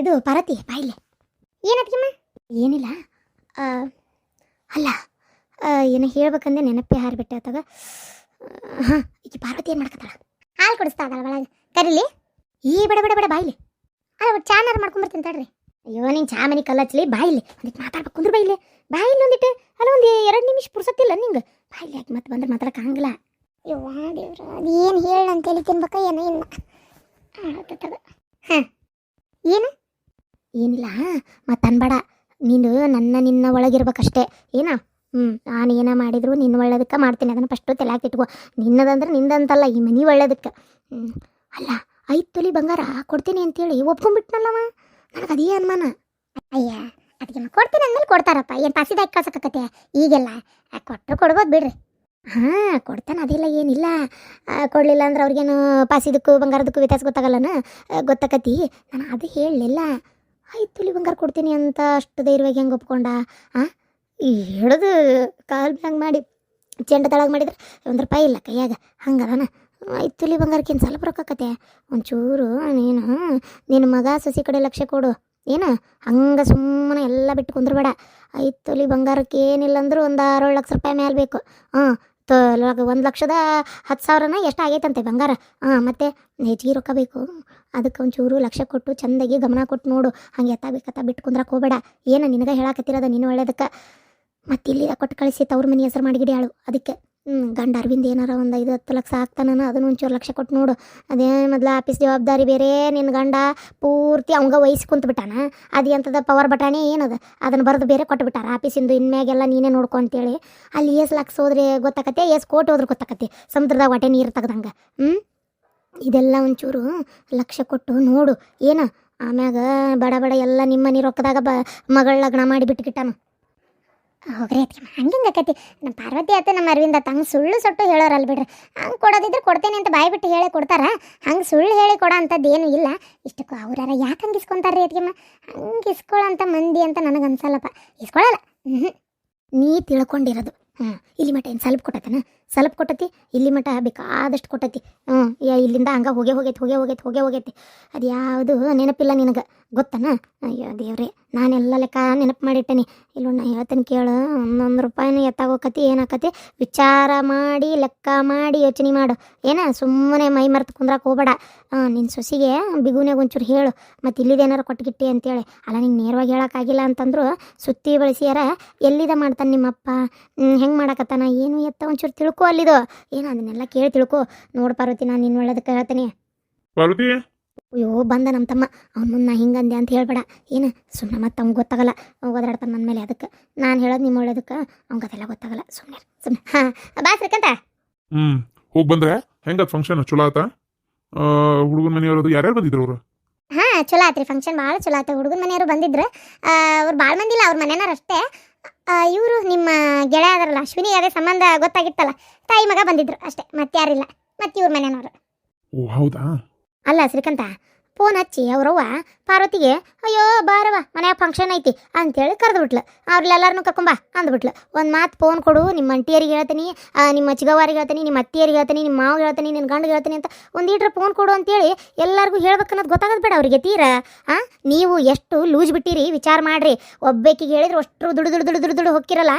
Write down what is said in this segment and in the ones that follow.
ಇದು ಪಾರ್ವತಿ ಬಾಯಿಲೆ ಏನತ್ಕಿಮ್ಮ ಏನಿಲ್ಲ. ಅಲ್ಲ ಏನೋ ಹೇಳ್ಬೇಕಂದ್ರೆ ನೆನಪೇ ಹಾರಿಬಿಟ್ಟೆ ಆತಾಗ. ಹಾಂ ಈಗ ಪಾರ್ವತಿ ಏನು ಮಾಡ್ಕತ್ತಾಳ? ಹಾಲು ಕುಡಿಸ್ತಾ ಅದಲ್ಲ ಒಳಗೆ. ಕರೀಲಿ? ಈ ಬೇಡ ಬೇಡ ಬೇಡ ಬಾಯಿಲಿ ಅಲ್ಲ ಒಟ್ಟು ಚಾನಾರು ಮಾಡ್ಕೊಂಬರ್ತೀನಿ ತಡ್ರಿ. ಅಯ್ಯೋ ನೀನು ಚಾ ಮನೆ ಕಲ್ಲಚ್ಚಲಿ ಬಾಯಿಲಿ ಅದಕ್ಕೆ ಮಾತಾಡ್ಬೇಕು ಕುಂದ್ರ ಬಾಯಿಲಿ ಬಾಯಿಲಿ ಒಂದಿಟ್ಟು ಅಲ್ಲ ಒಂದು ಎರಡು ನಿಮಿಷ ಪುರ್ಸತ್ತಿಲ್ಲ ನಿಂಗೆ. ಬಾಯಿಲಿ ಯಾಕೆ ಮತ್ತೆ ಬಂದ್ರೆ ಮಾತಾಡಕ್ಕೆ ಆಗಂಗಿಲ್ಲ. ಅಯ್ಯೋ ದೇವ್ರ ಅದೇನು ಹೇಳ ಅಂತೇಳಿ ತಿನ್ಬೇಕ ಏನೋ ಇಲ್ಲ ಹಾಂ. ಏನು? ಏನಿಲ್ಲ ಮತ್ತೆ ಅನ್ಬೇಡ ನೀನು ನನ್ನ ನಿನ್ನ ಒಳಗಿರ್ಬೇಕಷ್ಟೇ. ಏನ? ಹ್ಞೂ ನಾನು ಏನ ಮಾಡಿದ್ರು ನಿನ್ನ ಒಳ್ಳೇದಕ್ಕೆ ಮಾಡ್ತೀನಿ. ಅದನ್ನು ಫಸ್ಟು ತಲೆಯಾಗಿ ಇಟ್ಕೋ. ನಿನ್ನದಂದ್ರೆ ನಿಂದಂತಲ್ಲ, ಈ ಮನೆ ಒಳ್ಳೇದಕ್ಕೆ. ಅಲ್ಲ, ಐದು ತೊಲಿ ಬಂಗಾರ ಕೊಡ್ತೀನಿ ಅಂತೇಳಿ ಒಪ್ಕೊಂಡ್ಬಿಟ್ನಲ್ಲವ? ನನಗೆ ಅದೇ ಅನುಮಾನ. ಅಯ್ಯ ಅದಕ್ಕೆ ಕೊಡ್ತೀನಿ ಅಂದ್ಮೇಲೆ ಕೊಡ್ತಾರಪ್ಪ. ಏನು ಪಾಸಿದಾಗ ಕಳ್ಸಕತ್ತೆ ಈಗೆಲ್ಲ ಕೊಟ್ಟರು ಕೊಡ್ಬೋದು ಬಿಡ್ರಿ. ಹಾಂ, ಕೊಡ್ತಾನೆ. ಅದಿಲ್ಲ, ಏನಿಲ್ಲ. ಕೊಡಲಿಲ್ಲ ಅಂದ್ರೆ ಅವ್ರಿಗೇನು ಪಾಸಿದಕ್ಕೂ ಬಂಗಾರದಕ್ಕೂ ವ್ಯತ್ಯಾಸ ಗೊತ್ತಾಗಲ್ಲನ? ಗೊತ್ತಾಕತಿ. ನಾನು ಅದು ಹೇಳಲಿಲ್ಲ. ಆಯ್ತು ತೊಲಿ ಬಂಗಾರ ಕೊಡ್ತೀನಿ ಅಂತ ಅಷ್ಟು ಧೈರ್ಯವಾಗಿ ಹೆಂಗೆ ಒಪ್ಕೊಂಡ? ಹಾಂ ಈ ಹಿಡಿದು ಕಾಲು ಮ್ಯಾಗ ಮಾಡಿ ಚೆಂಡ ತಳಗ ಮಾಡಿದ್ರೆ ಒಂದು ರೂಪಾಯಿ ಇಲ್ಲ ಕೈಯಾಗ. ಹಂಗದಾನ? ಐದು ತೊಲಿ ಬಂಗಾರಕ್ಕಿಂತ ಸ್ವಲ್ಪ ರೊಕ್ಕಕತೆ ಒಂಚೂರು, ನೀನು ನಿನ್ನ ಮಗ ಸಸಿ ಕಡೆ ಲಕ್ಷ ಕೊಡು. ಏನು? ಹಂಗೆ ಸುಮ್ಮನೆ ಎಲ್ಲ ಬಿಟ್ಟು ಕುಂದ್ರಬೇಡ. ಐದು ತೊಲಿ ಬಂಗಾರಕ್ಕೆ ಏನಿಲ್ಲ ಅಂದರೂ ಒಂದು ಆರೇಳು ಲಕ್ಷ ರೂಪಾಯಿ ಮೇಲೆ ಬೇಕು. ಹಾಂ ತೊ ಒಂದು ಲಕ್ಷದ ಹತ್ತು ಸಾವಿರನ ಎಷ್ಟು ಆಗೈತಂತೆ ಬಂಗಾರ? ಹಾಂ ಮತ್ತು ಹೆಚ್ಚಿಗೆ ರೊಕ್ಕ ಬೇಕು. ಅದಕ್ಕೆ ಒಂಚೂರು ಲಕ್ಷ ಕೊಟ್ಟು ಚಂದಾಗಿ ಗಮನ ಕೊಟ್ಟು ನೋಡು. ಹಂಗೆ ಎತ್ತ ಬೇಕತ್ತ ಬಿಟ್ಟು ಕುಂದ್ರಕ್ಕೆ ಹೋಗಬೇಡ. ಏನು ನಿನಗೆ ಹೇಳಾಕತ್ತಿರೋದ ನೀನು ಮತ್ತೆ ಇಲ್ಲಿ ಕೊಟ್ಟು ಕಳಿಸಿ ತವ್ರ ಮನೆ ಹೆಸರು ಮಾಡಿಗಿಡಿ ಆಳು. ಅದಕ್ಕೆ ಗಂಡ ಅರವಿಂದ ಏನಾರ ಒಂದು ಐದು ಹತ್ತು ಲಕ್ಷ ಹಾಕ್ತಾನ ಅದನ್ನು ಒಂಚೂರು ಲಕ್ಷ ಕೊಟ್ಟು ನೋಡು. ಅದೇ ಮೊದಲು ಆಫೀಸ್ ಜವಾಬ್ದಾರಿ ಬೇರೆ ನಿನ್ನ ಗಂಡ ಪೂರ್ತಿ ಅವಂಗ ವಹಿಸಿ ಕುಂತ್ಬಿಟ್ಟಾನ ಅದು ಎಂಥದ ಪವರ್ ಬಟಾಣಿ ಏನದ? ಅದನ್ನು ಬರೆದು ಬೇರೆ ಕೊಟ್ಟು ಬಿಟ್ಟಾರ. ಆಫೀಸಿಂದು ಇನ್ಮ್ಯಾಗೆಲ್ಲ ನೀನೇ ನೋಡ್ಕೊ ಅಂತೇಳಿ. ಅಲ್ಲಿ ಎಸ್ ಲಕ್ಷ ಹೋದ್ರೆ ಗೊತ್ತಾಕತ್ತೆ, ಎಸ್ ಕೋಟಿ ಹೋದ್ರೆ ಗೊತ್ತಾಕತ್ತೆ. ಸಮುದ್ರದಾಗ ಹೊಟ್ಟೆ ನೀರು ತೆಗ್ದಂಗೆ. ಹ್ಞೂ ಇದೆಲ್ಲ ಒಂಚೂರು ಲಕ್ಷ ಕೊಟ್ಟು ನೋಡು. ಏನ? ಆಮ್ಯಾಗ ಬಡ ಬಡ ಎಲ್ಲ ನಿಮ್ಮ ನೀರು ರೊಕ್ಕದಾಗ ಬ ಮಗಳ ಲಗ್ನ ಮಾಡಿ ಬಿಟ್ಕಿಟ್ಟಾನು ಹೋಗ್ರಿ ಅದಕ್ಕೆ ಹಂಗಿಂಗ ಆಕತಿ. ನಮ್ಮ ಪಾರ್ವತಿ ಆತ ನಮ್ಮ ಅರವಿಂದ ಆತ ಹಂಗೆ ಸುಳ್ಳು ಸೊಟ್ಟು ಹೇಳೋರಲ್ಲ ಬಿಡ್ರಿ. ಹಂಗೆ ಕೊಡೋದಿದ್ರೆ ಕೊಡ್ತೇನೆ ಅಂತ ಬಾಯಿ ಬಿಟ್ಟು ಹೇಳಿ ಕೊಡ್ತಾರ. ಹಂಗೆ ಸುಳ್ಳು ಹೇಳಿ ಕೊಡೋ ಅಂಥದ್ದು ಏನೂ ಇಲ್ಲ. ಇಷ್ಟಕ್ಕೂ ಅವ್ರಾರ ಯಾಕೆ ಹಂಗೆ ಇಸ್ಕೊಂತಾರ್ರಿ ಅತ್ತಿಗೆಮ್ಮ ಹಂಗೆ ಇಸ್ಕೊಳ್ಳೋಂಥ ಮಂದಿ ಅಂತ ನನಗೆ ಅನ್ಸಲ್ಲಪ್ಪ. ಇಸ್ಕೊಳ್ಳಲ್ಲ ಹ್ಞೂ ನೀ ತಿಳ್ಕೊಂಡಿರೋದು. ಹಾಂ ಇಲ್ಲಿ ಮಟ್ಟ ಏನು ಸ್ವಲ್ಪ ಕೊಟ್ಟತನ? ಸ್ವಲ್ಪ ಕೊಟ್ಟತಿ, ಇಲ್ಲಿ ಮಟ ಬೇಕಾದಷ್ಟು ಕೊಟ್ಟತಿ. ಹ್ಞೂ ಇಲ್ಲಿಂದ ಹಂಗೆ ಹೋಗೇ ಹೋಗೈತಿ ಹೋಗೇ ಹೋಗೈತಿ ಹೋಗೇ ಹೋಗೈತಿ. ಅದು ಯಾವುದು ನೆನಪಿಲ್ಲ ನಿನಗೆ, ಗೊತ್ತನ? ಅಯ್ಯೋ ದೇವ್ರೆ, ನಾನೆಲ್ಲ ಲೆಕ್ಕ ನೆನಪು ಮಾಡಿಟ್ಟೇನಿ. ಇಲ್ಲ ನಾ ಹೇಳ್ತೇನೆ ಕೇಳು, ಒಂದೊಂದು ರೂಪಾಯಿನ ಎತ್ತಾಗೋಕತಿ, ಏನಾಕತಿ? ವಿಚಾರ ಮಾಡಿ, ಲೆಕ್ಕ ಮಾಡಿ ಯೋಚನೆ ಮಾಡು. ಏನ, ಸುಮ್ಮನೆ ಮೈ ಮರೆತು ಕುಂದ್ರಕ್ಕೆ ಹೋಗ್ಬೇಡ. ನಿನ್ನ ಸೊಸಿಗೆ ಬಿಗುನ್ಯಾಗ ಒಂಚೂರು ಹೇಳು, ಮತ್ತು ಇಲ್ಲಿದೇನಾರು ಕೊಟ್ಟುಗಿಟ್ಟಿ ಅಂತೇಳಿ. ಅಲ್ಲ, ನಿಂಗೆ ನೇರವಾಗಿ ಹೇಳೋಕ್ಕಾಗಿಲ್ಲ ಅಂತಂದ್ರು, ಸುತ್ತಿ ಬಳಸಿಯಾರ, ಎಲ್ಲಿದ ಮಾಡ್ತಾನೆ ನಿಮ್ಮಪ್ಪ? ಹೆಂಗೆ ಮಾಡಕತ್ತಾನ? ಏನು ಎತ್ತ ಒಂಚೂರು ತಿಳ್ಕೊ. ಅಲ್ಲಿದು. ಏನು ಅದನ್ನೆಲ್ಲ ಕೇಳಿ ತಿಳ್ಕೊ. ನೋಡು ಪಾರ್ವತಿ ನಾನು ನಿನ್ನ ಒಳ್ಳೇದಕ್ಕೆ ಹೇಳ್ತೀನಿ. ಪಾರ್ವತಿ? ಅಯ್ಯೋ ಬಂದ ನಮ್ಮ ತಮ್ಮ. ಅವ್ನ ಮುಂದೆ ನಾ ಹಿಂಗಂದೆ ಅಂತ ಹೇಳ್ಬೇಡ. ಏನು ಸುಮ್ಮನೆ ಮತ್ತೆ ಅವ್ನಿಗೆ ಗೊತ್ತಾಗಲ್ಲ. ಓದಾಡ್ತಾನೆ ನನ್ನ ಮೇಲೆ ಅದಕ್ಕೆ. ನಾನು ಹೇಳೋದು ನಿಮ್ಮ ಒಳ್ಳೇದಕ್ಕೆ. ಅವ್ನಿಗೆ ಅದೆಲ್ಲ ಗೊತ್ತಾಗಲ್ಲ. ಸುಮ್ಮನೆ ಸುಮ್ಮನೆ ಹಾಂ ಬಾ ಶ್ರೀಕಂತ. ಹ್ಮ್ ಹೋಗಿ ಬಂದ್ರೆ. ಫಂಕ್ಷನ್ ಚಲೋ ಆತ? ಹುಡುಗನ ಮನೆಯವ್ರದ್ದು ಯಾರ್ಯಾರು ಬಂದಿದ್ರು ಅವರು? ಹಾಂ ಚಲೋ ಆತ್ರಿ. ಫಂಕ್ಷನ್ ಭಾಳ ಚಲೋ ಆತ. ಹುಡುಗನ ಮನೆಯವರು ಬಂದಿದ್ರು. ಅವ್ರು ಭಾಳ ಮಂದಿಲ್ಲ. ಅವ್ರ ಮನೆಯವ್ರು ಅಷ್ಟೇ. ಇವರು ನಿಮ್ಮ ಗೆಳೆಯ ಅದರಲ್ಲ ಅಶ್ವಿನಿ ಅದೇ ಸಂಬಂಧ ಗೊತ್ತಾಗಿತ್ತಲ್ಲ ತಾಯಿ ಮಗ ಬಂದಿದ್ರು ಅಷ್ಟೇ ಮತ್ತೆ ಯಾರಿಲ್ಲ ಮತ್ತೆ ಇವ್ರ ಮನೆಯವರು. ಓ ಹೌದಾ? ಅಲ್ಲ ಶ್ರೀಕಂತ ಫೋನ್ ಹಚ್ಚಿ ಅವ್ರವ್ವ ಪಾರ್ವತಿಗೆ, ಅಯ್ಯೋ ಬಾರವ ಮನ್ಯಾಗ ಫಂಕ್ಷನ್ ಐತಿ ಅಂತೇಳಿ ಕರೆದ್ಬಿಟ್ಲು ಅವ್ರಲ್ಲೆಲ್ಲರನ್ನೂ ಕರ್ಕೊಂಬ ಅಂದ್ಬಿಟ್ಲು ಒಂದು ಮಾತು ಫೋನ್ ಕೊಡು ನಿಮ್ಮ ಅಂಟಿಯರಿಗೆ ಹೇಳ್ತೀನಿ ನಿಮ್ಮ ಚಿಗವಾರಿಗೆ ಹೇಳ್ತೀನಿ, ನಿಮ್ಮ ಅತ್ತಿಯರಿಗೆ ಹೇಳ್ತೀನಿ, ನಿಮ್ಮ ಮಾವಿಗೆ ಹೇಳ್ತೀನಿ ನಿನ್ನ ಗಂಡಿಗೆ ಹೇಳ್ತೀನಿ ಅಂತ ಒಂದು ಈಟ್ರ ಫೋನ್ ಕೊಡು ಅಂತೇಳಿ ಎಲ್ಲರಿಗೂ ಹೇಳ್ಬೇಕನ್ನೋದು ಗೊತ್ತಾಗೋದು ಬೇಡ ಅವ್ರಿಗೆ ತೀರ? ಹಾಂ ನೀವು ಎಷ್ಟು ಲೂಜ್ ಬಿಟ್ಟಿರಿ, ವಿಚಾರ ಮಾಡಿರಿ. ಒಬ್ಬೇಕಿಗೆ ಹೇಳಿದ್ರೆ ಅಷ್ಟು ದುಡ್ಡು ದುಡ್ಡು ದುಡ್ಡು ದುಡ್ಡು ದುಡು ಹೊಕ್ಕಿರಲ್ಲ.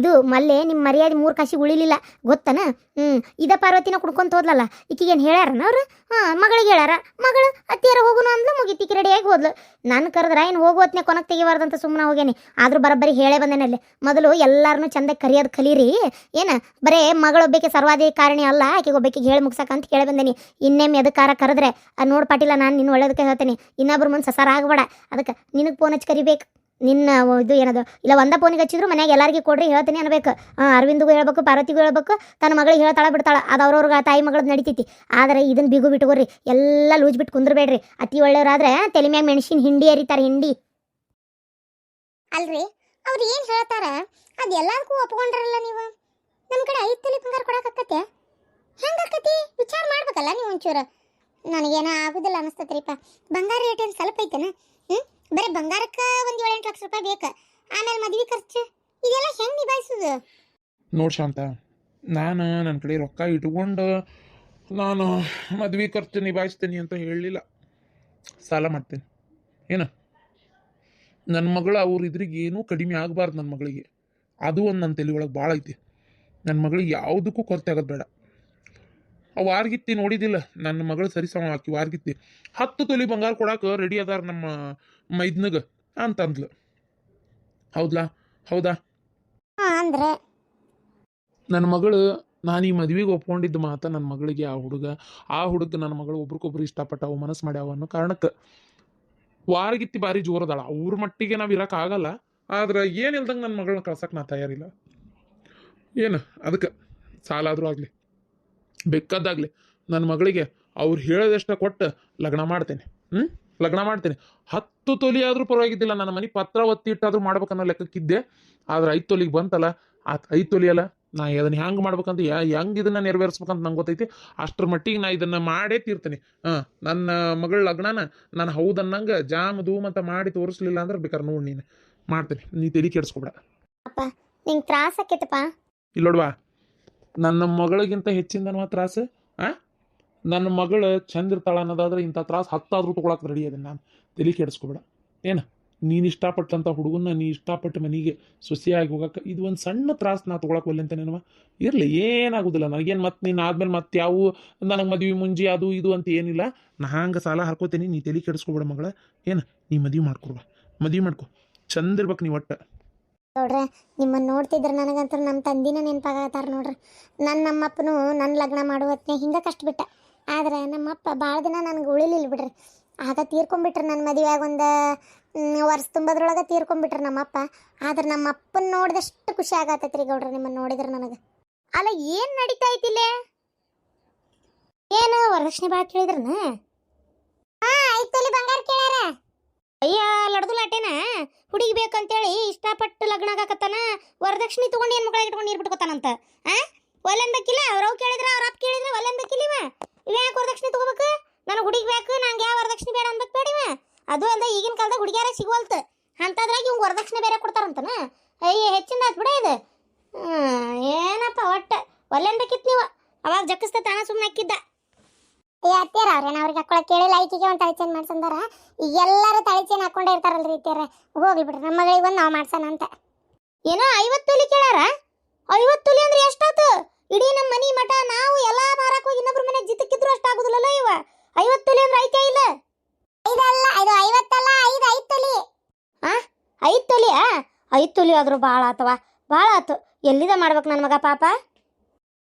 ಇದು ಮಲ್ಲೆ ನಿಮ್ಮ ಮರ್ಯಾದೆ ಮೂರು ಕಾಶಿ ಉಳಿಲಿಲ್ಲ. ಗೊತ್ತನ? ಹ್ಞೂ ಇದ ಪಾರ್ವತಿನ ಕುಡ್ಕೊಂತ ಹೋದ್ಲಲ್ಲ, ಈಕಿಗೇನು ಹೇಳ್ಯಾರನ ಅವ್ರು? ಹಾಂ, ಮಗಳಿಗೆ ಹೇಳ್ಯಾರ. ಮಗಳು, ಅತ್ತಿಯರ ಹೋಗುನು ಅಂದ್ಲು ಮುಗಿತಿಕಿ ರೆಡಿಯಾಗಿ ಹೋದ್ಲು. ನಾನು ಕರೆದ್ರೆ, ಏನು ಹೋಗುವತ್ನೆ ಕೊನಕ್ ತೆಗಿಬಾರ್ದಂತ ಸುಮ್ಮನೆ ಹೋಗೇನಿ ಆದ್ರೂ ಬರೋಬ್ಬರಿ ಹೇಳೇ ಬಂದೇನಲ್ಲಿ ಮೊದಲು ಎಲ್ಲಾರನ್ನೂ ಚಂದ ಕರಿಯೋದು ಕಲೀರಿ. ಏನು, ಬರೇ ಮಗಳೊಬ್ಬಕ್ಕೆ ಸರ್ವಾಧಿಕಾರಣಿ ಅಲ್ಲ, ಆಕೆಗೆ ಒಬ್ಬಕ್ಕೆ ಹೇಳಿ ಮುಗಿಸಕ ಅಂತ ಕೇಳಿ ಬಂದೇನಿ. ಇನ್ನೇಮ್ ಎದಕ್ಕಾರ ಕರೆದ್ರೆ ನೋಡ್ ಪಾಟಿಲ್ಲ ನಾನು ನಿನ್ನ ಒಳ್ಳೇದಕ್ಕೆ ಹೇಳ್ತೇನೆ. ಇನ್ನೊಬ್ರ ಮುಂದೆ ಸಸಾರ ಆಗಬೇಡ ಅದಕ್ಕೆ ನಿನಗೆ ಫೋನ್ ಹಚ್ಚಿ ಕರಿಬೇಕು. ನಿನ್ನ ಇದು ಏನದು? ಇಲ್ಲ, ಒಂದ ಫೋನಿಗೆ ಹಚ್ಚಿದ್ರು ಮನೆಯಾಗ ಎಲ್ಲರಿಗೂ ಕೊಡ್ರಿ, ಹೇಳ್ತೀನಿ ಅನ್ಬೇಕು. ಅರವಿಂದ್ಗೂ ಹೇಳ್ಬೇಕು, ಪಾರ್ವತಿಗೂ ಹೇಳ್ಬೇಕು, ತನ್ನ ಮಗಳಿಗೆ ಹೇಳ್ತಾಳೆ, ಬಿಡ್ತಾಳೆ. ಅದು ಅವ್ರವ್ರಿಗೆ ತಾಯಿ ಮಗಳದ್ದು ನಡಿತೈತಿ. ಆದರೆ ಇದನ್ನ ಬಿಗು ಬಿಟ್ಕೋರಿ ಎಲ್ಲ ಲೂಜ್ ಬಿಟ್ಟು ಕುಂದ್ರಬೇಡ್ರಿ. ಅತಿ ಒಳ್ಳೆಯವರಾದ್ರೆ ತಲೆ ಮ್ಯಾಗ ಮೆಣಸಿನ ಹಿಂಡಿ ಅರಿತಾರೆ, ಹಿಂಡಿ. ಅಲ್ರಿ, ಅವ್ರು ಏನು ಹೇಳ್ತಾರ? ಅದು ಎಲ್ಲದಕ್ಕೂ ಒಪ್ಕೊಂಡ್ರಲ್ಲ ನೀವು. ನಮ್ಮ ಕಡೆ ಐದು ತಲೆ ಬಂಗಾರ ಹೆಂಗೆ ಹೆಂಗಾಕತಿ ವಿಚಾರ ಮಾಡ್ಬೇಕಲ್ಲ ನೀವು ಒಂಚೂರು. ನನಗೇನೋ ಆಗೋದಿಲ್ಲ ಅನಿಸ್ತತ್ರಿಪ್ಪ ಬಂಗಾರ ರೇಟ್ ಏನು ಸ್ವಲ್ಪ ಐತೆನ? ಹ್ಞೂ ಬರೀ ಬಂಗಾರಕ್ಕೆ ಒಂದು ಏಳೆಂಟು ಲಕ್ಷ ರೂಪಾಯಿ ಬೇಕು. ಆಮೇಲೆ ಮದ್ವೆ ಖರ್ಚು, ಇದೆಲ್ಲ ಹೆಂಗ್ ನಿಭಾಯಿಸೋದು? ನೋಡ್ ಶಾಂತ, ನಾನು ನನ್ನ ಕಡೆ ರೊಕ್ಕ ಇಟ್ಕೊಂಡು ನಾನು ಮದ್ವೆ ಖರ್ಚು ನಿಭಾಯಿಸ್ತೀನಿ ಅಂತ ಹೇಳಲಿಲ್ಲ. ಸಾಲ ಮಾಡ್ತೇನೆ. ಏನ? ನನ್ನ ಮಗಳು ಅವ್ರ ಇದ್ರಿಗೆ ಏನೂ ಕಡಿಮೆ ಆಗಬಾರ್ದು ನನ್ನ ಮಗಳಿಗೆ. ಅದು ಒಂದು ನನ್ನ ತಲೆ ಒಳಗೆ ಭಾಳ ಐತಿ. ನನ್ನ ಮಗಳಿಗೆ ಯಾವುದಕ್ಕೂ ಕೊರತೆ ಆಗೋದು ಬೇಡ. ವಾರ್ಗಿತ್ತಿ ನೋಡಿದಿಲ್ಲ. ನನ್ನ ಮಗಳು ಸರಿ ಸಮ ಆಕಿ ವಾರ್ಗಿತ್ತಿ. ಹತ್ತು ತೊಲಿ ಬಂಗಾರ ಕೊಡಾಕ ರೆಡಿ ಅದಾರ ನಮ್ಮ ಮೈದ್ನಗ ಅಂತಂದ್ಲು. ಹೌದ್ಲಾ? ಹೌದಾ? ಅಂದ್ರೆ? ನನ್ನ ಮಗಳು ನಾನು ಈ ಮದುವೆಗೆ ಒಪ್ಕೊಂಡಿದ್ದ ಮಾತ ನನ್ನ ಮಗಳಿಗೆ ಆ ಹುಡುಗ ಆ ಹುಡುಗ ನನ್ನ ಮಗಳು ಒಬ್ರಿಗೊಬ್ರು ಇಷ್ಟಪಟ್ಟಾವು ಮನಸ್ಸು ಮಾಡ್ಯಾವ ಅನ್ನೋ ಕಾರಣಕ್ಕೆ. ವಾರಗಿತ್ತಿ ಬಾರಿ ಜೋರದಾಳ. ಅವ್ರ ಮಟ್ಟಿಗೆ ನಾವು ಇರೋಕ್ಕಾಗಲ್ಲ ಆದ್ರೆ ಏನಿಲ್ದಂಗೆ ನನ್ನ ಮಗಳನ್ನ ಕಳ್ಸಕ್ಕೆ ನಾ ತಯಾರಿಲ್ಲ. ಏನು? ಅದಕ್ಕೆ. ಸಾಲಾದರೂ ಆಗಲಿ. ಬೇಕಾದಾಗಲಿ ನನ್ನ ಮಗಳಿಗೆ ಅವ್ರು ಹೇಳೋದಷ್ಟ ಕೊಟ್ಟು ಲಗ್ನ ಮಾಡ್ತೇನೆ. ಹ್ಞೂ ಲಗ್ನ ಮಾಡ್ತೇನೆ. ಹತ್ತು ತೊಲಿ ಆದರೂ ಪರವಾಗಿದ್ದಿಲ್ಲ ನನ್ನ ಮನೆ ಪತ್ರ ಒತ್ತಿ ಇಟ್ಟಾದ್ರೂ ಮಾಡ್ಬೇಕನ್ನೋ ಲೆಕ್ಕಕ್ಕಿದ್ದೆ. ಆದ್ರೆ ಐದು ತೊಲಿಗೆ ಬಂತಲ್ಲ? ಆ ಐದು ತೊಲಿ ಅಲ್ಲ? ನಾ ಅದನ್ನ ಹೆಂಗೆ ಮಾಡ್ಬೇಕಂತ ಹೆಂಗೆ ಇದನ್ನ ನೆರವೇರಿಸ್ಬೇಕಂತ ನಂಗೆ ಗೊತ್ತೈತಿ. ಅಷ್ಟರ ಮಟ್ಟಿಗೆ ನಾ ಇದನ್ನ ಮಾಡೇ ತೀರ್ತೀನಿ. ಹಾಂ ನನ್ನ ಮಗಳ ಲಗ್ನನ ನಾನು ಹೌದನ್ನಂಗೆ ಜಾಮ್ ಧೂಮ್ ಅಂತ ಮಾಡಿ ತೋರಿಸ್ಲಿಲ್ಲ ಅಂದ್ರೆ ಬೇಕಾದ್ರೆ ನೋಡಿ ನೀನು. ಮಾಡ್ತೀನಿ. ನೀ ತಲೆ ಕೆಡಿಸ್ಕೊಬೇಡ. ಅಪ್ಪ ನಿಂಗೆ ತ್ರಾಸ ಆಕೈತಪ್ಪ? ಇಲ್ಲೋಡ್ವಾ ನನ್ನ ಮಗಳಿಗಿಂತ ಹೆಚ್ಚಿಂದನವ ತ್ರಾಸು? ಆ? ನನ್ನ ಮಗಳು ಚಂದ ಇರ್ತಾಳ ಅನ್ನೋದಾದ್ರೆ ಇಂಥ ತ್ರಾಸು ಹತ್ತಾದ್ರೂ ತೊಗೊಳಕ್ಕೆ ರೆಡಿ ಅದನ್ನ ನಾನು. ತಲೆ ಕೆಡಿಸ್ಕೊಬೇಡ. ಏನು? ನೀನು ಇಷ್ಟಪಟ್ಟಂಥ ಹುಡುಗನ್ನ ನೀ ಇಷ್ಟಪಟ್ಟು ಮನೆಗೆ ಸೊಸೆಯಾಗಿ ಹೋಗಕ್ಕೆ ಇದು ಒಂದು ಸಣ್ಣ ತ್ರಾಸು ನಾ ತೊಗೊಳಕ್ಕೆ ಒಲ್ಲೆ ಅಂತೇನೇನವ ಇರಲಿ, ಏನಾಗೋದಿಲ್ಲ ನನಗೇನು ಮತ್ತೆ ನೀನು ಆದ್ಮೇಲೆ ಮತ್ತೆ ಯಾವ ನನಗೆ ಮದುವೆ ಮುಂಜಿ ಅದು ಇದು ಅಂತ ಏನಿಲ್ಲ. ನಾ ಹಂಗೆ ಸಾಲ ಹಾಕೋತೀನಿ ನೀ ತಲೆ ಕೆಡಿಸ್ಕೊಬೇಡ ಮಗಳ. ಏನು? ನೀ ಮದುವೆ ಮಾಡ್ಕೊಡ್ವ. ಮದುವೆ ಮಾಡ್ಕೊ. ಚಂದ ಇರ್ಬೇಕು ನೀವು ಒಟ್ಟು. ನೋಡ್ರೆ ನಿಮ್ಮನ್ನು ನೋಡ್ತಿದ್ರೆ ನನಗಂತೂ ನಮ್ಮ ತಂದಿನ ನೆನಪಾಗತ್ತಾರ ನೋಡ್ರಿ. ನನ್ನ ನಮ್ಮಪ್ಪನು ನನ್ನ ಲಗ್ನ ಮಾಡುವ ಹಿಂಗೆ ಹಿಂಗೆ ಕಷ್ಟಬಿಟ್ಟ. ಆದ್ರೆ ನಮ್ಮಪ್ಪ ಭಾಳ ದಿನ ನನಗೆ ಉಳಿಲಿಲ್ಲ ಬಿಡ್ರಿ. ಆಗ ತೀರ್ಕೊಂಬಿಟ್ರು ನನ್ನ ಮದುವೆಯಾಗ ಒಂದು ವರ್ಷ ತುಂಬದ್ರೊಳಗೆ ತೀರ್ಕೊಂಬಿಟ್ರು ನಮ್ಮಪ್ಪ. ಆದ್ರೆ ನಮ್ಮ ಅಪ್ಪನ ನೋಡಿದಷ್ಟು ಖುಷಿ ಆಗತ್ತೈತ್ರಿ ಗೌಡ್ರಿ ನಿಮ್ಮನ್ನು ನೋಡಿದ್ರೆ ನನಗೆ. ಅಲ್ಲ, ಏನು ನಡೀತಾ ಇದ್ದಿಲ್ಲ ಏನು ವರದಕ್ಷಿಣೆ ಬಾ ಕೇಳಿದ್ರನ? ಹಾಂ, ಆಯ್ತು ಬಂಗಾರ ಕೇಳ್ಯಾರ. ಅಯ್ಯ, ಲಡ್ದು ಲಾಟೇನ? ಹುಡುಗಿ ಬೇಕಂತೇಳಿ ಇಷ್ಟಪಟ್ಟು ಲಗ್ನ ಆಗಕತ್ತಾನ, ವರದಕ್ಷಿಣೆ ತಗೊಂಡು ಏನ್ ಮಕ್ಕಳಿಗೆ ಇಟ್ಕೊಂಡು ನೀರು ಬಿಟ್ಕೊತಾನಂತ ಆ? ಒಲ್ಲೆನ್ ಬೇಕಿಲ್ಲ, ಅವ್ರವ್ ಕೇಳಿದ್ರ, ಅವ್ರ ಅಪ್ಪ ಕೇಳಿದ್ರೆ, ಒಲ್ಲೆನ್ ಬೇಕಿಲ್ಲ ಇವ? ಇವ ಯಾಕೆ ವರದಕ್ಷಿಣೆ ತಗೋಬೇಕು? ನನಗೆ ಹುಡುಗಿ ಬೇಕು, ನಂಗೆ ಯಾವ ವರದಕ್ಷಿಣೆ ಬೇಡ ಅನ್ಬೇಕು ಬೇಡ ಇವ? ಅದು ಅಲ್ಲದೆ ಈಗಿನ ಕಾಲದಾಗ ಹುಡುಗಿಯಾರ ಸಿಗುವಲ್ತ. ಅಂಥದ್ರಾಗ ಇವ್ಗೆ ವರದಕ್ಷಿಣೆ ಬೇರೆ ಕೊಡ್ತಾರಂತನ? ಅಯ್ಯ ಹೆಚ್ಚಿಂದ ಆತ್ ಬಿಡ ಇದು. ಏನಪ್ಪ ಒಟ್ಟ? ಒಲ್ಲೆನ್ ಬೇಕಿತ್ತು ನೀವು? ಅವಾಗ ಜಕ್ಕಿಸ್ತ ತಾನ ಸುಮ್ಮನೆ ಹಾಕಿದ್ದ. ಏ ಅತ್ಯಾರ ಅವ್ರೇನ ಅವ್ರಿಗೆ ಹಾಕೊಳಕ್ ಕೇಳಿಲ್ಲ ಲೈಕಿಗೆ ಒಂದು ತಳಿಚೇನ್ ಮಾಡ್ಸಂದಾರ? ಈಗ ಎಲ್ಲರೂ ತಳಿಚೇನ್ ಹಾಕೊಂಡೇ ಇರ್ತಾರಲ್ರಿ ಇತ್ಯಾರ. ಹೋಗ್ಲಿ ಬಿಡ್ರಿ ನಮ್ಮ ಮಗಳಿಗೆ ಒಂದು ನಾವು ಮಾಡ್ಸೋಣ ಅಂತ. ಏನೋ ಐವತ್ತು ತೊಲಿ ಕೇಳಾರ? ಐವತ್ತು ತೊಲಿ ಅಂದ್ರೆ ಎಷ್ಟಾತು? ಇಡೀ ನಮ್ಮ ಮನಿ ಮಠ ನಾವು ಎಲ್ಲಾ ಮಾರಕ್ ಹೋಗಿ ಇನ್ನೊಬ್ರ ಮನೆ ಜಿತಕ್ಕಿದ್ರು ಅಷ್ಟಾಗುದಿಲ್ಲಲ್ಲ ಇವ? ಐವತ್ತು ತೊಲಿ ಅಂದ್ರೆ ಐತೆ ಇಲ್ಲ? ಐದಲ್ಲ ಇದು ಐವತ್ತಲ್ಲ ಐದು ಐದು ತೊಲಿ. ಆ ಐದು ತೊಲಿಯಾ ಐದು ತೊಲಿ ಆದ್ರೂ ಭಾಳ ಆತವ. ಭಾಳ ಆತು. ಎಲ್ಲಿದ ಮಾಡ್ಬೇಕು ನನ್ನ ಮಗ ಪಾಪ?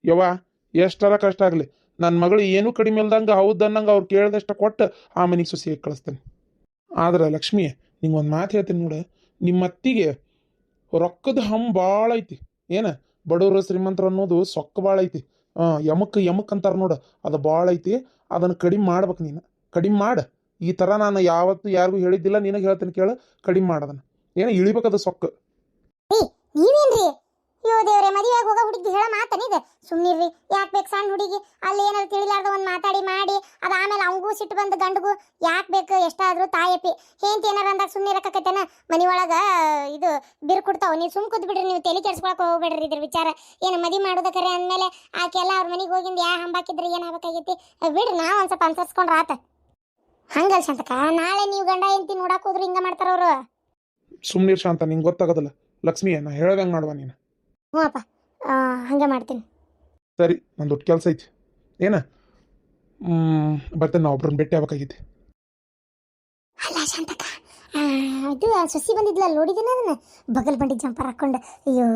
ಯವ್ವ ಎಷ್ಟರ ಕಷ್ಟ ಆಗಲಿ. ನನ್ನ ಮಗಳು ಏನೂ ಕಡಿಮೆ ಇಲ್ದಂಗೆ ಹೌದನ್ನಂಗೆ ಅವ್ರು ಕೇಳ್ದಷ್ಟ ಕೊಟ್ಟು ಆ ಮನೆಗೆ ಸೊಸೆಗೆ ಕಳಿಸ್ತೇನೆ. ಆದ್ರೆ ಲಕ್ಷ್ಮಿ, ನಿಂಗೆ ಒಂದು ಮಾತು ಹೇಳ್ತೀನಿ ನೋಡು. ನಿಮ್ಮ ಅತ್ತಿಗೆ ರೊಕ್ಕದ ಹಮ್ ಭಾಳ ಐತಿ. ಏನು? ಬಡವರು ಶ್ರೀಮಂತರು ಅನ್ನೋದು ಸೊಕ್ಕ ಭಾಳ ಐತಿ. ಹಾಂ ಯಮಕ್ ಯಮಕ್ ಅಂತಾರೆ ನೋಡು. ಅದು ಭಾಳ ಐತಿ. ಅದನ್ನು ಕಡಿಮೆ ಮಾಡ್ಬೇಕು ನೀನು. ಕಡಿಮೆ ಮಾಡು. ಈ ಥರ ನಾನು ಯಾವತ್ತೂ ಯಾರಿಗೂ ಹೇಳಿದ್ದಿಲ್ಲ. ನಿನಗೆ ಹೇಳ್ತೀನಿ ಕೇಳು. ಕಡಿಮೆ ಮಾಡೋದನ್ನು ಏನು ಇಳಿಬೇಕದು ಸೊಕ್ಕ. ಅಯ್ಯೋ ದೇವ್ರೆ, ಮದುವೆಯಾಗ ಹೋಗೋ ಹುಡುಗಿ ಹೇಳೋ ಮಾತನಿದೆ. ಸುಮ್ಮನಿರ್ರಿ ಯಾಕೆ ಬೇಕು ಸಣ್ಣ ಹುಡುಗಿ? ಅಲ್ಲಿ ಏನಾದ್ರು ತಿಳಿಲಾರ್ದ ಒಂದು ಮಾತಾಡಿ ಮಾಡಿ, ಅದು ಆಮೇಲೆ ಅವಂಗೂ ಸಿಟ್ಟು ಬಂದು ಗಂಡಗೂ ಯಾಕೆ ಬೇಕು ಎಷ್ಟಾದರೂ ತಾಯಪ್ಪಿ. ಹೇಂತ ಏನಾರ ಅಂದಾಗ ಸುಮ್ಮನೆ ಇರಕತ್ತೇನ ಮನೆ ಒಳಗೆ ಇದು ಬಿರು ಕೊಡ್ತಾವೆ. ನೀವು ಸುಮ್ಮ ಕೂತ್ ಬಿಡ್ರಿ ನೀವು ತಲೆ ಕೆಡ್ಸ್ಕೊಳಕ್ಕೆ ಹೋಗ್ಬೇಡ್ರಿ ಇದ್ರ ವಿಚಾರ. ಏನು ಮದಿ ಮಾಡೋದಕ್ಕರೆ ಅಂದಮೇಲೆ ಆಕೆಲ್ಲ ಅವ್ರ ಮನೆಗೆ ಹೋಗಿಂದ ಯಾ ಹಂಬಾಕಿದ್ರೆ ಏನಾಗಬೇಕಾಗೈತಿ ಬಿಡ್ರಿ, ನಾವು ಒಂದು ಸ್ವಲ್ಪ ಅನ್ಸರ್ಸ್ಕೊಂಡ್ರೆ ಆತ ಹಂಗಲ್ ಶಾಂತಕ ನಾಳೆ ನೀವು ಗಂಡ ಹೆಂಡತಿ ನೋಡಕ್ಕೆ ಹೋದ್ರೆ ಹಿಂಗೆ ಮಾಡ್ತಾರವರು ಸುಮ್ಮನೆ ಶಾಂತ, ನಿಂಗೆ ಗೊತ್ತಾಗೋದಿಲ್ಲ. ಲಕ್ಷ್ಮಿ, ನಾ ಹೇಳ್ದಂಗೆ ಮಾಡುವ ನೀನು. ಹ್ಞೂ ಅಪ್ಪ. ಹಂಗೆ ಮಾಡ್ತೀನಿ. ಸರಿ ನಂದು ದೊಡ್ಡ ಕೆಲಸ ಐತಿ. ಏನ? ಬರ್ತೇನೆ ನಾ ಒಬ್ರನ್ನ ಭೇಟಿ ಆಗ್ಬೇಕಾಗೈತಿ ಅಲ್ಲ ಶಾಂತಕ ಆ, ಇದು ಆ ಸೊಸಿ ಬಂದಿದ್ಲ ನೋಡಿದ್ದೀನಿ ಅದನ್ನ? ಬಗಲ್ ಬಂಡಿ ಜಂಪರ್ ಹಾಕೊಂಡು ಅಯ್ಯೋ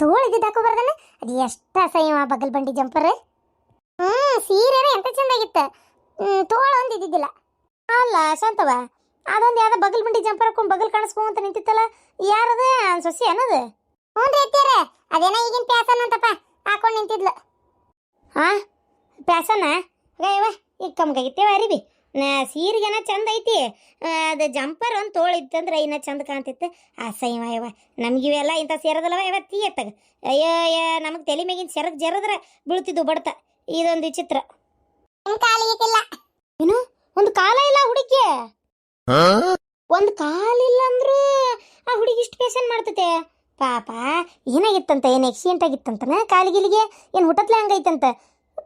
ತೋಳಿದ್ದು ಹಾಕೋ ಬರ್ದಾನೆ? ಅದು ಎಷ್ಟು ಅಸಹ್ಯ ಆ ಬಗಲ್ ಬಂಡಿ ಜಂಪರ್. ಹ್ಞೂ ಸೀರೆ ಎಂತ ಚಂದಾಗಿತ್ತು? ತೋಳ ಒಂದು ಇದ್ದಿದ್ದಿಲ್ಲ. ಅಲ್ಲ ಶಾಂತವ ಅದೊಂದು ಯಾವ್ದೋ ಬಗಲ್ ಬಂಡಿ ಜಂಪರ್ ಹಾಕೊಂಡು ಬಗಲ್ ಕಾಣಿಸ್ಕೊಂತ ನಿಂತಿತ್ತಲ್ಲ? ಯಾರದ? ಸೊಸಿ ಅನ್ನೋದು? ಹ್ಞೂ ರೀ ಅದೇನ ಈಗಿನ ಪ್ಯಾಸನ್ ಅಂತಪ್ಪ. ಹಾಕೊಂಡು ನಿಂತಿದ್ಲು. ಹಾ? ಪ್ಯಾಸನ? ಅಯ್ಯವ ಈಗ ಕಮ್ಗಾಗಿತ್ತೇವ ಅರಿವಿ ನಾ ಸೀರೆಗೆನ ಚಂದ ಐತಿ. ಆ, ಅದು ಜಂಪರ್ ಒಂದು ತೋಳಿತ್ತಂದ್ರೆ ಇನ್ನ ಚಂದ ಕಾಣ್ತಿತ್ತು. ಅಸಹ್ಯವ ನಮ್ಗೆ ನಮ್ಗಿವೆಲ್ಲ ಇಂಥ ಸೇರದಲ್ಲವ ಯವ ಎತ್ತಗ ಎತ್ತಾಗ ಅಯ್ಯೋ ಅಯ್ಯ ನಮಗೆ ತಲೆ ಮೇಗಿನ ಸೆರಗ್ ಜರದ್ರೆ ಬೀಳ್ತಿದ್ವು ಬಡತ. ಇದೊಂದು ವಿಚಿತ್ರ. ಏನು ಒಂದು ಕಾಲ ಇಲ್ಲ ಹುಡುಗಿ? ಒಂದು ಕಾಲಿಲ್ಲ ಅಂದ್ರೂ ಆ ಹುಡುಗಿ ಇಷ್ಟು ಪೇಷನ್ ಮಾಡ್ತತೆ. ಪಾಪ, ಏನಾಗಿತ್ತಂತ, ಏನು ಆಕ್ಸಿಡೆಂಟ್ ಆಗಿತ್ತಂತನ? ಕಾಲಿಗಿಲಿಗೆ ಏನು ಹುಟ್ಟತ್ಲೆ ಹಂಗೈತಂತ?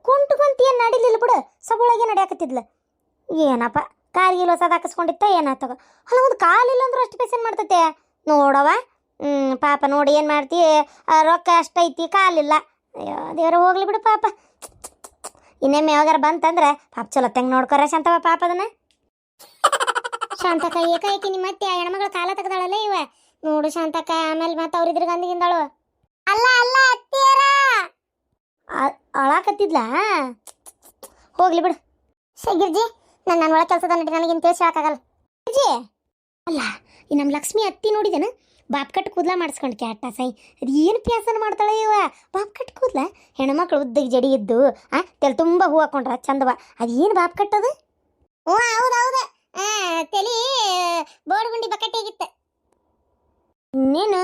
ಕುಂಟು ಕುಂತು ಏನು ನಡಿಲಿಲ್ಲ ಬಿಡು. ಸಬಳಾಗೆ ನಡೆಯಾಕತ್ತಿದ್ಲ? ಏನಪ್ಪ, ಕಾಲ್ಗಿಲ್ ಹೊಸದು ಹಾಕಿಸ್ಕೊಂಡಿತ್ತ ಏನಾತಗ ಅಲ್ಲ ಒಂದು ಕಾಲಿಲ್ಲ ಅಂದ್ರೆ ಅಷ್ಟು ಪೇಸನ್ ಮಾಡ್ತತೆ? ನೋಡವ ಪಾಪ, ನೋಡಿ ಏನು ಮಾಡ್ತಿ? ರೊಕ್ಕ ಅಷ್ಟೈತಿ, ಕಾಲಿಲ್ಲ. ಅಯ್ಯೋ, ದೇವ್ರ, ಹೋಗ್ಲಿ ಬಿಡು ಪಾಪ. ಇನ್ನೊಮ್ಮೆ ಯಾವಾಗಾರ ಬಂತಂದ್ರೆ, ಪಾಪ ಚಲೋ ತಂಗ ನೋಡ್ಕೊರ ಶಾಂತವ ಪಾಪ ಅದನ್ನ. ಶಾಂತ ಶಾಂತಕ ಏಕಾಏಕಿ ನಿಮ್ಮ ಮತ್ತೆ ಹೆಣ್ಮಗಳ ಕಾಲ ತೆಗ್ದಾಳಲ್ಲ ಇವ. ನೋಡು ಶಾಂತಕ್ಕ, ಆಮೇಲೆ ಮತ್ತೆ ಅವ್ರಿದ್ರ ಗಂದಿಗಿಂದಳು ಅಲ್ಲ ಅಲ್ಲ, ಅತ್ತಿಯರ! ಅಳಾಕತ್ತಿದ್ಲ? ಹೋಗ್ಲಿ ಬಿಡು. ಶಗಿರ್ಜಿ ಗಿರ್ಜಿ, ನಾನು ನನ್ನ ಒಳಗೆ ಕೆಲಸದ ನಡಿ ನನಗಿಂತ ತಿಳಿಸಿ ಹೇಳಕ್ಕಾಗಲ್ಲ. ಗಿರ್ಜಿ! ಅಲ್ಲ, ಈ ನಮ್ಮ ಲಕ್ಷ್ಮಿ ಅತ್ತಿ ನೋಡಿದೇನ? ಬಾಪ್ ಕಟ್ ಕೂದ್ಲ ಮಾಡಿಸ್ಕೊಂಡು ಕ್ಯಾಟ ಸೈ ಅದು ಏನು ಪ್ಯಾಸನ ಮಾಡ್ತಾಳೆ ಇವ? ಬಾಪ್ ಕಟ್ ಕೂದ್ಲ? ಹೆಣ್ಮಕ್ಳು ಉದ್ದಗೆ ಜಡಿ ಇದ್ದು, ಆ, ತೆಲ್ ತುಂಬ ಹೂ ಹಾಕೊಂಡ್ರ, ಚಂದವ. ಅದು ಏನು ಬಾಪ್ ಕಟ್ಟದು ಹ್ಞೂ ಹೌದು ಹೌದು. ತಲೆ ಬೋಡ್ಗುಂಡಿ ಬಕೆಟ್ ಆಗಿತ್ತು ಇನ್ನೇನು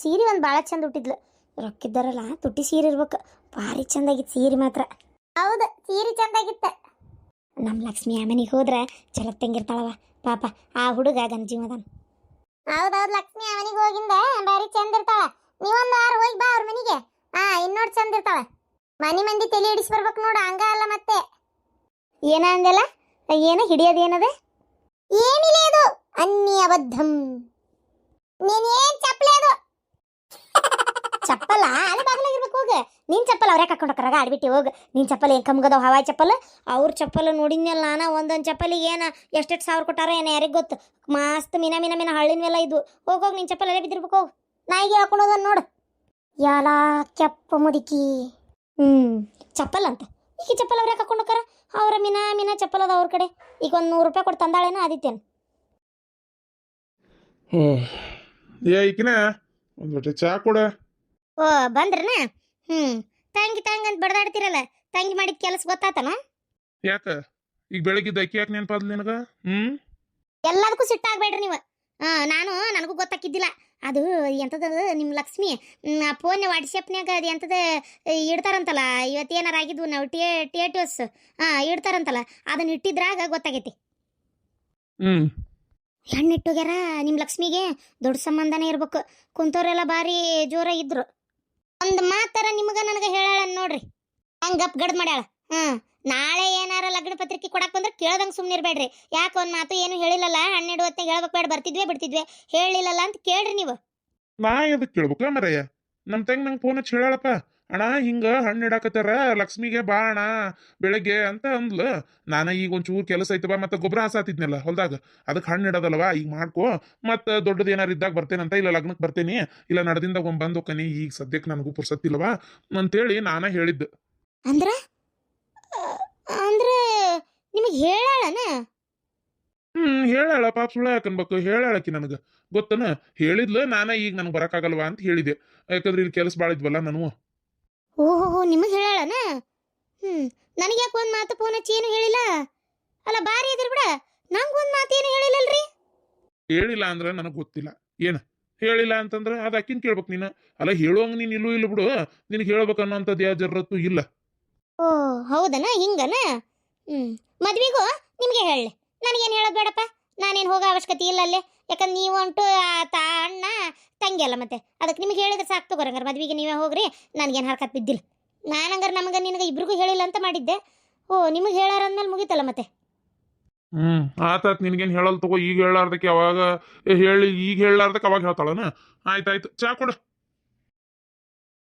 ಸೀರೆ ಒಂದು ಭಾಳ ಚಂದ ಹುಟ್ಟಿದ್ಲು ರೊಕ್ಕಿದ್ದಾರಲ್ಲ ತುಟ್ಟಿ ಸೀರೆ ಇರ್ಬೇಕು. ಭಾರಿ ಚಂದಾಗಿತ್ತು ಸೀರೆ ಮಾತ್ರ. ಹೌದು, ಸೀರೆ ಚಂದಾಗಿತ್ತ ನಮ್ಮ ಲಕ್ಷ್ಮಿ ಆ ಮನೆಗೆ ಹೋದ್ರೆ ಚಲೋ ತಂಗಿರ್ತಾಳವ ಪಾಪ, ಆ ಹುಡುಗ ಹೌದು ಹೌದೌದು ಲಕ್ಷ್ಮಿ ಅವನಿಗೆ ಹೋಗಿಂದ ಭಾರಿ ಚಂದ ಇರ್ತಾಳ. ನೀವೊಂದು ಆರು ಹೋಗಿ ಬಾ ಅವ್ರ ಮನೆಗೆ. ಹಾ ಇನ್ನೋಡ್ ಚಂದ ಇರ್ತಾಳ. ಮನೆ ಮಂದಿ ತಲೆ ಹಿಡಿಸಿ ಬರ್ಬೇಕು ನೋಡು, ಹಂಗ ಅಲ್ಲ ಮತ್ತೆ. ಏನ ಅಂದೆಲ್ಲ ಏನ ಹಿಡಿಯೋದು ಏನದ? ಏನಿಲ್ಲ ಅದು ಅನ್ಯಬದ್ಧಂ ನೀನೇನ್ ಚಪ್ಪಲಿ ಅದು? ಚಪ್ಪಲ? ಅಲ್ಲಿ ಬಾಗಿಲಾಗಿರ್ಬೇಕು ಹೋಗ. ನಿನ್ ಚಪ್ಪಲ್ ಅವ್ರ್ಯಾಕೆ ಹಾಕೊಂಡು ಹೋಗ್ರಾಗ ಆಡ್ಬಿಟ್ಟು ಹೋಗ. ನಿನ್ ಚಪ್ಪಲ್ ಏನ್ ಕಮ್ಗದವ್? ಹವಾಯಿ ಚಪ್ಪಲ್? ಅವ್ರ ಚಪ್ಪಲ್ ನೋಡಿದ್ನಲ್ಲ ನಾನ ಒಂದೊಂದು ಚಪ್ಪಲಿಗೆ ಏನ ಎಷ್ಟೆಷ್ಟು ಸಾವಿರ ಕೊಟ್ಟಾರ ಏನ ಯಾರಿಗೆ ಗೊತ್ತು? ಮಸ್ತ್ ಮಿನ ಮಿನ ಮಿನ ಹಳ್ಳಿನವೆಲ್ಲ ಇದು ಹೋಗೋಗಿ ಹೋಗ್, ನಿನ್ ಚಪ್ಪಲ್ ಅಲ್ಲೇ ಬಿದ್ದಿರ್ಬೇಕು, ಹೋಗು. ನಾಯಿಗೆ ಹಾಕೊಂಡೋದನ್ ನೋಡು. ಯಾಲ ಕೆಪ್ಪ ಮುದುಕಿ. ಹ್ಮ್. ಚಪ್ಪಲ್ ಅಂತ. ಈಗ ಚಪ್ಪಲ್ ಅವ್ರ್ಯಾಕೆ ಹಾಕೊಂಡು ಹೋಗಾರ ಅವ್ರ ಮಿನ ಮಿನ ಚಪ್ಪಲ್ ಅದ ಅವ್ರ ಕಡೆ. ಈಗ ಒಂದು ನೂರು ರೂಪಾಯಿ ಕೊಟ್ಟು ತಂದಾಳೇನೋ ಆದಿತ್ತೇನು ಹೋ ಏ ಈಕಿನ ಒಂದು ಲೋಟ ಚಾ ಕೊಡ. ಓ ಬಂದ್ರನ? ಹ್ಮ್. ತಂಗಿ ತಂಗ ಅಂತ ಬಡದಾಡ್ತಿರಲ್ಲ ತಂಗಿ ಮಾಡಿದ ಕೆಲಸ ಗೊತ್ತಾತನ? ಯಾಕ? ಈಗ ಬೆಳಗಿದ್ದ ಅಕ್ಕಿ ಯಾಕೆ ನೆನಪಾದ್ಲ ನಿನಗ? ಹ್ಮ್? ಎಲ್ಲದಕ್ಕೂ ಸಿಟ್ಟಾಗ್ಬೇಡ್ರಿ ನೀವು. ಹಾ ನಾನು ನನಗೂ ಗೊತ್ತಾಕಿದ್ದಿಲ್ಲ. ಅದು ಎಂಥದ್ದು ನಿಮ್ಮ ಲಕ್ಷ್ಮಿ? ಫೋನ್ ವಾಟ್ಸಪ್ನ್ಯಾಗ ಅದು ಎಂಥದ್ದು ಇಡ್ತಾರಂತಲ್ಲ ಇವತ್ತು ಏನಾರ ಆಗಿದ್ವು ನಾವು ಟೇ ಟೇಟೋಸ್. ಹಾಂ ಇಡ್ತಾರಂತಲ್ಲ ಅದನ್ನ ಇಟ್ಟಿದ್ರಾಗ ಗೊತ್ತಾಗೈತಿ. ಹ್ಮ್. ಹೆಣ್ಣು ಇಟ್ಟೋಗ್ಯಾರ ನಿಮ್ಮ ಲಕ್ಷ್ಮಿಗೆ ದೊಡ್ಡ ಸಂಬಂಧನೇ ಇರ್ಬೇಕು. ಕುಂತವ್ರೆಲ್ಲ ಭಾರಿ ಜೋರ ಇದ್ರು. ಒಂದು ಮಾತರ ನಿಮ್ಗ ನನಗೆ ಹೇಳಾಳ ನೋಡ್ರಿ. ಹಂಗೆ ಗಪ್ ಗಡ್ ಮಾಡ್ಯಾಳ. ಹ್ಞೂ ನಾಳೆ ಏನಾರ ಲಗ್ನ ಪತ್ರಿಕೆ ಕೊಡಕ್ ಬಂದ್ರೆ ಕೇಳ್ದಂಗೆ ಸುಮ್ಮನೆ ಯಾಕೆ ಒಂದು ಮಾತು ಏನು ಹೇಳಿಲ್ಲಲ್ಲ ಹಣ್ಣು ಇಡುವತ್ತೆ ಹೇಳ್ಬೇಕು ಬೇಡ, ಬರ್ತಿದ್ವಿ ಬಿಡ್ತಿದ್ವಿ, ಹೇಳಿಲ್ಲಲ್ಲ ಅಂತ ಕೇಳ್ರಿ ನೀವು. ನಾ ಅದಕ್ಕೆ ಕೇಳ್ಬೇಕ ಮರಯ್ಯ? ನಮ್ಮ ತಂಗಿ ನಂಗೆ ಫೋನ್ ಹಚ್ಚಿ ಹೇಳಪ್ಪ ಅಣ್ಣ ಹಿಂಗ ಹಣ್ಣು ಇಡಾಕತ್ತಾರ? ಲಕ್ಷ್ಮಿಗೆ ಬಾ ಅಣ್ಣ ಬೆಳಗ್ಗೆ ಅಂತ ಅಂದ್ಲು. ನಾನು ಈಗ ಒಂಚೂರು ಕೆಲಸ ಐತವ ಮತ್ತೆ ಗೊಬ್ಬರ ಹಾಸಾತಿದ್ನಲ್ಲ ಹೊಲ್ದಾಗ. ಅದಕ್ಕೆ ಹಣ್ಣು ಇಡೋದಲ್ವ? ಈಗ ಮಾಡ್ಕೋ. ಮತ್ತೆ ದೊಡ್ಡದು ಏನಾರು ಇದ್ದಾಗ ಬರ್ತೇನಂತ ಇಲ್ಲ ಲಗ್ನಕ್ಕೆ ಬರ್ತೇನಿ. ಇಲ್ಲ ನಡೆದಿಂದ ಒಮ್ಮೆ ಬಂದು ಹೋಗ್ಕನಿ ಈಗ ಸದ್ಯಕ್ಕೆ ನನಗೂ ಪುರ್ಸತ್ತಿಲ್ವಾ ಅಂತೇಳಿ ನಾನೇ ಹೇಳಿದ್ದು. ಅಂದ್ರ? ಅಂದ್ರೆ ನಿಮಗೆ ಹೇಳಣ ಹ್ಮ್ ಹೇಳಾಳ ಪಾಪ ಸುಳ್ಳ ಯಾಕನ್ಬೇಕು? ಹೇಳಾಳಕಿ ನನಗೆ. ಗೊತ್ತನ? ಹೇಳಿದ್ಲು. ನಾನೇ ಈಗ ನನಗೆ ಬರೋಕ್ಕಾಗಲ್ವಾ ಅಂತ ಹೇಳಿದೆ. ಯಾಕಂದ್ರೆ ಇಲ್ಲಿ ಕೆಲಸ ಭಾಳ ಇದ್ವಲ್ಲ ನಾನು ಓಹೋ ನಿಮಗೆ ಹೇಳೋಣ ಹ್ಞೂ ನನಗ್ಯಾಕೆ ಒಂದು ಮಾತು ಫೋನ್ ಹಚ್ಚಿ ಏನು ಹೇಳಿಲ್ಲ? ಅಲ್ಲ ಬಾರಿ ಇದ್ರಿ ಬಿಡ ನಂಗೆ ಒಂದು ಮಾತು ಏನು ಹೇಳಿಲ್ಲಲ್ರಿ? ಹೇಳಿಲ್ಲ ಅಂದ್ರೆ ನನಗೆ ಗೊತ್ತಿಲ್ಲ. ಏನು? ಹೇಳಿಲ್ಲ ಅಂತಂದ್ರೆ ಅದು ಅಕ್ಕಿನ ಕೇಳ್ಬೇಕು ನೀನು. ಅಲ್ಲ ಹೇಳುವಂಗ ನೀನು ಇಲ್ಲೂ ಇಲ್ಲ ಬಿಡು. ನಿನಗೆ ಹೇಳ್ಬೇಕು ಅನ್ನೋಂಥದ್ದು ಯಾವ ಜರತ್ತು ಇಲ್ಲ. ಓ ಹೌದನ? ಹಿಂಗನ? ಹ್ಞೂ ಮದ್ವಿಗೂ ನಿಮಗೆ ಹೇಳಿ ನನಗೇನು ಹೇಳೋದು ಬೇಡಪ್ಪ. ನಾನೇನು ಹೋಗೋ ಅವಶ್ಯಕತೆ ಇಲ್ಲ ಅಲ್ಲೇ. ಯಾಕಂದ್ರೆ ನೀವು ಆ ತಾ ಅಣ್ಣ ತಂಗಿ ಅಲ್ಲ ಮತ್ತೆ. ಅದಕ್ಕೆ ನಿಮಗೆ ಹೇಳಿದ್ರೆ ಸಾಕು ತಗೋರಂಗಾರ ಮದ್ವಿಗೆ ನೀವೇ ಹೋಗ್ರಿ ನನಗೇನು ಹರ್ಕತ್ ಬಿದ್ದಿಲ್ಲ. ನಾನು ಹಂಗಾರೆ ನಮಗೆ ನಿನಗೆ ಇಬ್ರಿಗೂ ಹೇಳಿಲ್ಲ ಅಂತ ಮಾಡಿದ್ದೆ. ಓ ನಿಮಗೆ ಹೇಳಾರ ಅಂದ್ಮೇಲೆ ಮುಗೀತಲ್ಲ ಮತ್ತೆ? ಹ್ಮ್ ಆತಾತ್ ನಿನ್ಗೇನು ಹೇಳಲ್ ತಗೋ ಈಗ ಹೇಳಾರ್ದಕ್ಕೆ ಅವಾಗ ಏ, ಹೇಳಿ ಈಗ ಹೇಳಾರ್ದಕ್ಕೆ ಅವಾಗ ಹೇಳ್ತಾಳನ? ಆಯ್ತಾಯ್ತು ಚಾ ಕೊಡು.